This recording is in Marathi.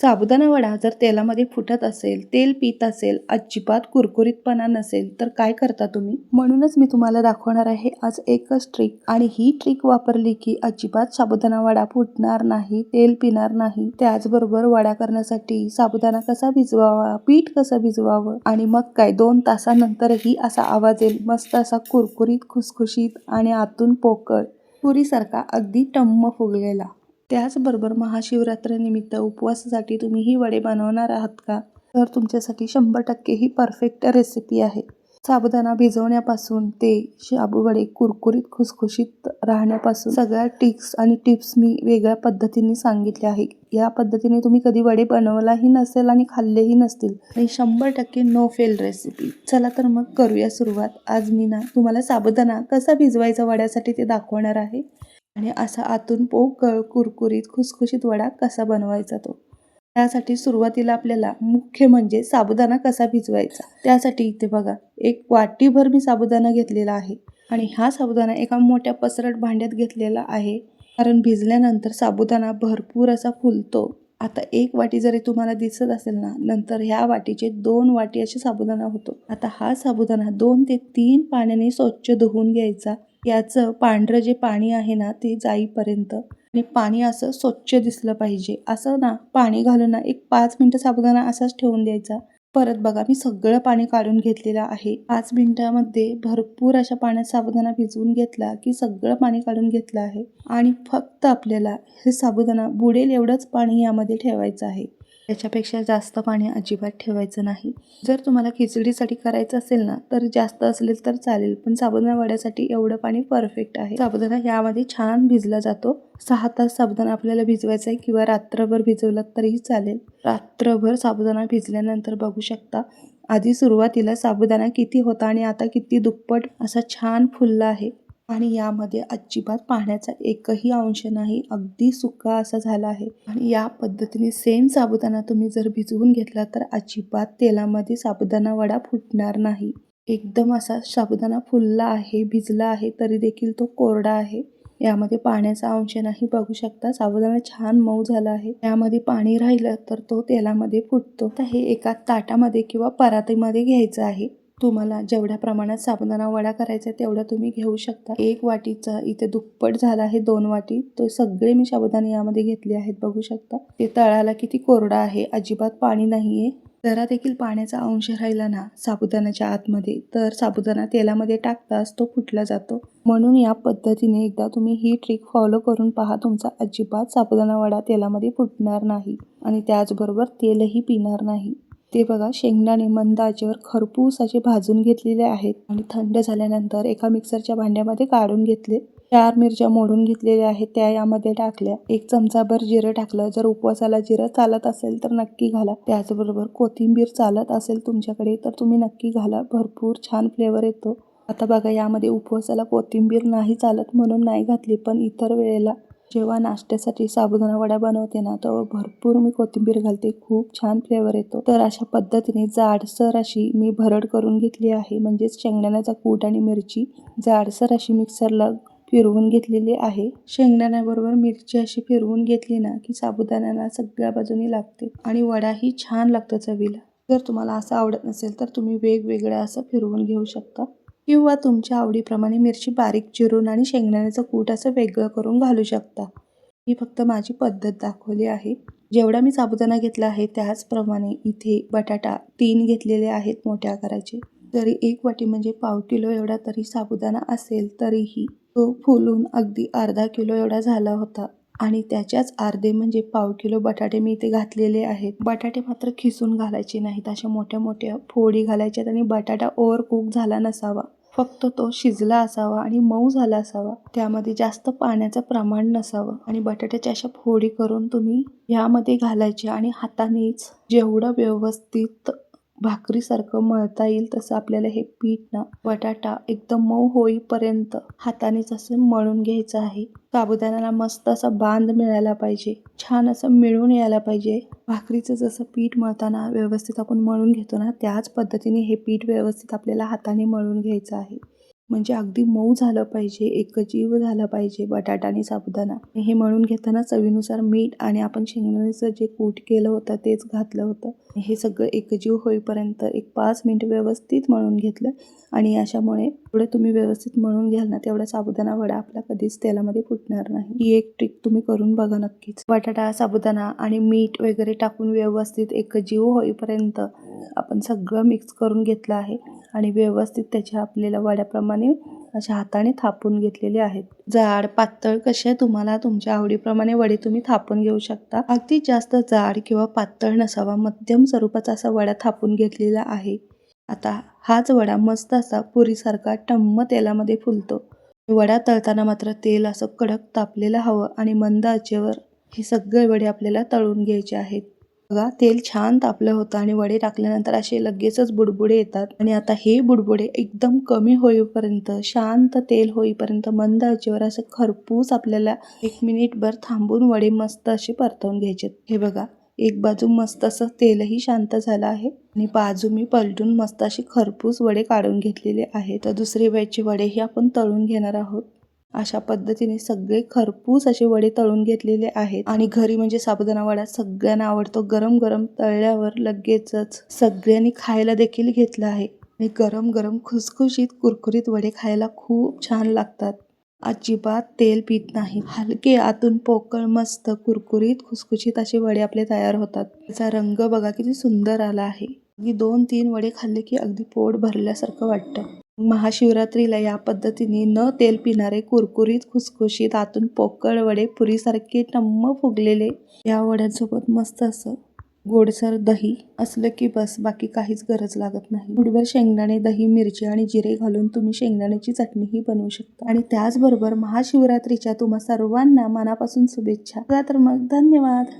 साबुदाणा वडा जर तेलामध्ये फुटत असेल तेल पित असेल अजिबात कुरकुरीतपणा नसेल तर काय करता तुम्ही? म्हणूनच मी तुम्हाला दाखवणार आहे आज एकच ट्रिक आणि ही ट्रिक वापरली की अजिबात साबुदाणा वडा फुटणार नाही तेल पिणार नाही. त्याचबरोबर वडा करण्यासाठी साबुदाणा कसा भिजवावा पीठ कसं भिजवावं आणि मग काय दोन तासानंतरही असा आवाज येईल मस्त असा कुरकुरीत खुसखुशीत आणि आतून पोकळ. पुरीसारखा अगदी टम्म फुगलेला. त्याचबरोबर महाशिवरात्रीनिमित्त उपवासासाठी तुम्ही ही वडे बनवणार आहात का? तर तुमच्यासाठी शंभर टक्के ही परफेक्ट रेसिपी आहे. साबुदाणा भिजवण्यापासून ते शाबू वडे कुरकुरीत खुसखुशीत राहण्यापासून सगळ्या टिक्स आणि टिप्स मी वेगळ्या पद्धतीने सांगितले आहे. या पद्धतीने तुम्ही कधी वडे बनवलाही नसेल आणि खाल्लेही नसतील. आणि शंभर टक्के नो फेल रेसिपी चला तर मग करूया सुरुवात. आज मी ना तुम्हाला साबुदाणा कसा भिजवायचा वड्यासाठी ते दाखवणार आहे. आणि असा आतून पोकळ कुरकुरीत खुसखुशीत वडा कसा बनवायचा तो? त्यासाठी सुरुवातीला आपल्याला मुख्य म्हणजे साबुदाणा कसा भिजवायचा? त्यासाठी इथे बघा एक वाटीभर मी साबुदाणा घेतलेला आहे. आणि हा साबुदाणा एका मोठ्या पसरट भांड्यात घेतलेला आहे. कारण भिजल्यानंतर साबुदाणा भरपूर असा फुलतो. आता एक वाटी जरी तुम्हाला दिसत असेल ना नंतर ह्या वाटीचे दोन वाटी असे साबुदाणा होतो. आता हा साबुदाणा दोन ते तीन पाण्याने स्वच्छ धुवून घ्यायचा. याचं पांढरं जे पाणी आहे ना ते जाईपर्यंत. आणि पाणी असं स्वच्छ दिसलं पाहिजे. असं ना पाणी घालून ना एक पाच मिनटं साबुदाणा असाच ठेवून द्यायचा. परत बघा मी सगळं पाणी काढून घेतलेलं आहे. पाच मिनिटामध्ये भरपूर अशा पाण्यात साबुदाणा भिजवून घेतला की सगळं पाणी काढून घेतलं आहे. आणि फक्त आपल्याला हे साबुदाणा बुडेल एवढंच पाणी यामध्ये ठेवायचं आहे. त्याच्यापेक्षा जास्त पाणी अजिबात ठेवायचं नाही. जर तुम्हाला खिचडीसाठी करायचं असेल ना तर जास्त असेल तर चालेल पण साबुदाणा वड्यासाठी एवढं पाणी परफेक्ट आहे. साबुदाणा यामध्ये छान भिजला जातो. सहा तास साबुदाणा आपल्याला भिजवायचा आहे किंवा रात्रभर भिजवला तरीही चालेल. रात्रभर साबुदाणा भिजल्यानंतर बघू शकता. आधी सुरुवातीला साबुदाणा किती होता आणि आता किती दुप्पट? असा छान फुलला आहे. आणि यामध्ये अजिबात पाण्याचा एकही अंश नाही. अगदी सुका असा झाला आहे. आणि या पद्धतीने सेम साबुदाणा तुम्ही जर भिजवून घेतला तर अजिबात तेलामध्ये साबुदाणा वडा फुटणार नाही. एकदम असा साबुदाणा फुलला आहे भिजला आहे तरी देखील तो कोरडा आहे. यामध्ये पाण्याचा अंश नाही बघू शकता. साबुदाणा छान मऊ झाला आहे. यामध्ये पाणी राहिलं तर तो तेलामध्ये फुटतो. तर हे एका ताटामध्ये किंवा परातीमध्ये घ्यायचं आहे. तुम्हाला जेवढ्या प्रमाणात साबुदाणा वडा करायचा आहे तेवढा तुम्ही घेऊ शकता. एक वाटीचा इथे दुप्पट झाला आहे दोन वाटी. तो सगळे मी साबुदाणे यामध्ये घेतले आहेत बघू शकता. ते तळाला किती कोरडा आहे अजिबात पाणी नाहीये. जरा देखील पाण्याचा अंश राहिला ना साबुदाण्याच्या आतमध्ये तर साबुदाणा तेलामध्ये टाकताच तो फुटला जातो. म्हणून या पद्धतीने एकदा तुम्ही ही ट्रिक फॉलो करून पहा तुमचा अजिबात साबुदाणा वडा तेलामध्ये फुटणार नाही आणि त्याचबरोबर तेलही पिणार नाही. ते बघा शेंगदाणे मंद आचेवर खरपूस असे भाजून घेतलेले आहेत आणि थंड झाल्यानंतर एका मिक्सरच्या भांड्यामध्ये काढून घेतले. चार मिरच्या मोडून घेतलेल्या आहेत त्या यामध्ये टाकल्या. एक चमचाभर जिरं टाकलं. जर उपवासाला जिरं चालत असेल तर नक्की घाला. त्याचबरोबर कोथिंबीर चालत असेल तुमच्याकडे तर तुम्ही नक्की घाला. भरपूर छान फ्लेवर येतो. आता बघा यामध्ये उपवासाला कोथिंबीर नाही चालत म्हणून नाही घातली पण इतर वेळेला जेव्हा नाश्त्यासाठी साबुदाणा वडा बनवते ना तेव्हा भरपूर मी कोथिंबीर घालते. खूप छान फ्लेवर येतो. तर अशा पद्धतीने जाडसर अशी मी भरड करून घेतली आहे. म्हणजेच शेंगदाण्याचा कूट आणि मिरची जाडसर अशी मिक्सरला फिरवून घेतलेली आहे. शेंगदाण्याबरोबर मिरची अशी फिरवून घेतली ना की साबुदाण्याला सगळ्या बाजूनी लागते. आणि वडाही छान लागतो चवीला. जर तुम्हाला असं आवडत नसेल तर तुम्ही वेगवेगळ्या असं फिरवून घेऊ शकता. किंवा तुमच्या आवडीप्रमाणे मिरची बारीक चिरून आणि शेंगदाण्याचं कूट असं वेगळं करून घालू शकता. ही फक्त माझी पद्धत दाखवली आहे. जेवढा मी साबुदाणा घेतला आहे त्याचप्रमाणे इथे बटाटा तीन घेतलेले आहेत मोठ्या आकाराचे. जरी एक वाटी म्हणजे पाव किलो एवढा तरी साबुदाणा असेल तरीही तो फुलून अगदी अर्धा किलो एवढा झाला होता. आणि त्याच्याच अर्धे म्हणजे पाव किलो बटाटे मी इथे घातलेले आहेत. बटाटे मात्र खिसून घालायचे नाहीत. अशा मोठ्या मोठ्या फोडी घालायच्यात आणि बटाटा ओव्हर कुक झाला नसावा. फक्त तो शिजला असावा आणि मऊ झाला असावा. त्यामध्ये जास्त पाण्याचं प्रमाण नसावं. आणि बटाट्याच्या अशा फोडी करून तुम्ही यामध्ये घालायचे आणि हातानेच जेवढं व्यवस्थित भाकरीसारखं मळता येईल तसं आपल्याला हे पीठ ना बटाटा एकदम मऊ होईपर्यंत हातानेच असं मळून घ्यायचं आहे. साबुदाण्याला मस्त असा बांध मिळायला पाहिजे. छान असं मिळून यायला पाहिजे. भाकरीचं जसं पीठ मळताना व्यवस्थित आपण मळून घेतो ना त्याच पद्धतीने हे पीठ व्यवस्थित आपल्याला हाताने मळून घ्यायचं आहे. म्हणजे अगदी मऊ झालं पाहिजे एकजीव झालं पाहिजे बटाटा आणि साबुदाणा. हे मळून घेताना चवीनुसार मीठ आणि आपण शेंगदाण्याचं जे कूट केलं होतं तेच घातलं होतं. हे सगळं एकजीव होईपर्यंत एक पाच मिनिट व्यवस्थित मळून घेतलं आणि अशामुळे थोडं तुम्ही व्यवस्थित मळून घ्याल ना तेवढा साबुदाणा वडा आपला कधीच तेलामध्ये फुटणार नाही. ही एक ट्रिक तुम्ही करून बघा नक्कीच. बटाटा साबुदाणा आणि मीठ वगैरे टाकून व्यवस्थित एकजीव होईपर्यंत आपण सगळं मिक्स करून घेतलं आहे आणि व्यवस्थित त्याच्या आपल्याला वड्याप्रमाणे अशा हाताने थापून घेतलेले आहेत. जाड पातळ कसे तुम्हाला तुमच्या आवडीप्रमाणे वडे तुम्ही थापून घेऊ शकता. अगदी जास्त जाड किंवा पातळ नसावा मध्यम स्वरूपाचा असा वडा थापून घेतलेला आहे. आता हाच वडा मस्त असा पुरीसारखा टम्म तेलामध्ये फुलतो. वडा तळताना मात्र तेल असं कडक तापलेलं हवं आणि मंद आचेवर हे सगळे वडे आपल्याला तळून घ्यायचे आहेत. बघा तेल छान तापलं होतं आणि वडे टाकल्यानंतर असे लगेचच बुडबुडे येतात. आणि आता हे बुडबुडे एकदम कमी होईपर्यंत शांत तेल होईपर्यंत मंद आचेवर असं खरपूस आपल्याला एक मिनिटभर थांबून वडे मस्त असे परतवून घ्यायचे. हे बघा एक बाजू मस्त असं तेलही शांत झालं आहे आणि बाजू मी पलटून मस्त अशी खरपूस वडे काढून घेतलेले आहेत. तर दुसरी बॅचचे वडेही आपण तळून घेणार आहोत. अशा पद्धतीने सगळे खरपूस असे वडे तळून घेतलेले आहेत. आणि घरी म्हणजे साबुदाणा वडा सगळ्यांना आवडतो. गरम गरम तळल्यावर लगेचच सगळ्यांनी खायला देखील घेतला आहे. आणि गरम गरम खुसखुशीत कुरकुरीत वडे खायला खूप छान लागतात. अजिबात तेल पित नाही. हलके आतून पोकळ मस्त कुरकुरीत खुसखुशीत असे वडे आपले तयार होतात. त्याचा रंग बघा किती सुंदर आला आहे. अगदी दोन तीन वडे खाल्ले की अगदी पोट भरल्यासारखं वाटतं. महाशिवरात्रीला या पद्धतीने न तेल पिणारे कुरकुरीत खुसखुशीत आतून पोकळ वडे पुरीसारखे टम्म फुगलेले. या वड्यांसोबत मस्त असं गोडसर दही असलं की बस बाकी काहीच गरज लागत नाही. गुडभर शेंगदाणे दही मिरची आणि जिरे घालून तुम्ही शेंगदाण्याची चटणीही बनवू शकता. आणि त्याचबरोबर महाशिवरात्रीच्या तुम्हा सर्वांना मनापासून शुभेच्छा. तर मग धन्यवाद!